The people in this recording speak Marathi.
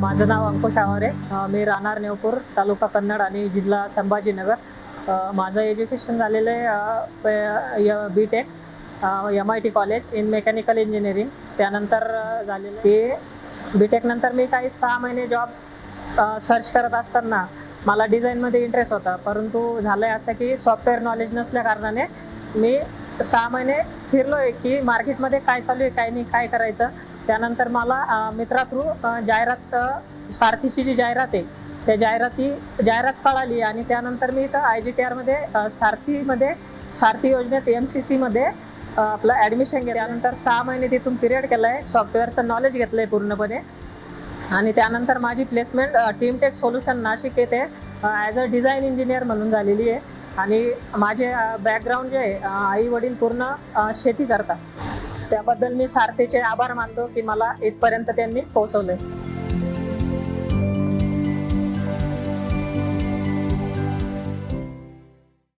माझं नाव अंकुश आवारे. मी राहणार नेवपूर तालुका कन्नड आणि जिल्हा संभाजीनगर. माझं एज्युकेशन झालेलं आहे B tech M I T college in mechanical engineering त्यानंतर झालेलं की बी टेक नंतर मी काही सहा महिने जॉब सर्च करत असताना मला डिझाईनमध्ये इंटरेस्ट होता. परंतु झालं आहे असं की सॉफ्टवेअर नॉलेज नसल्या कारणाने मी सहा महिने फिरलो आहे की मार्केटमध्ये काय चालू आहे काय नाही काय करायचं. त्यानंतर मला मित्रा थ्रू जाहिरात सारथीची जी जाहिरात आहे त्या जाहिराती जाहिरात कळाली आणि त्यानंतर मी इथं आय जी टी आरमध्ये सारथीमध्ये सारथी योजनेत एम सी सीमध्ये आपलं ॲडमिशन घेतलं. त्यानंतर सहा महिने तिथून पिरियड केलं आहे सॉफ्टवेअरचं नॉलेज घेतलं आहे पूर्णपणे. आणि त्यानंतर माझी placement Team Tech Solution Nashik येथे ॲज अ डिझाईन इंजिनियर म्हणून झालेली आहे. आणि माझे बॅकग्राऊंड जे आहे आई वडील पूर्ण शेती करतात. त्याबद्दल मी सारथीचे आभार मानतो की मला इथपर्यंत त्यांनी पोहोचवले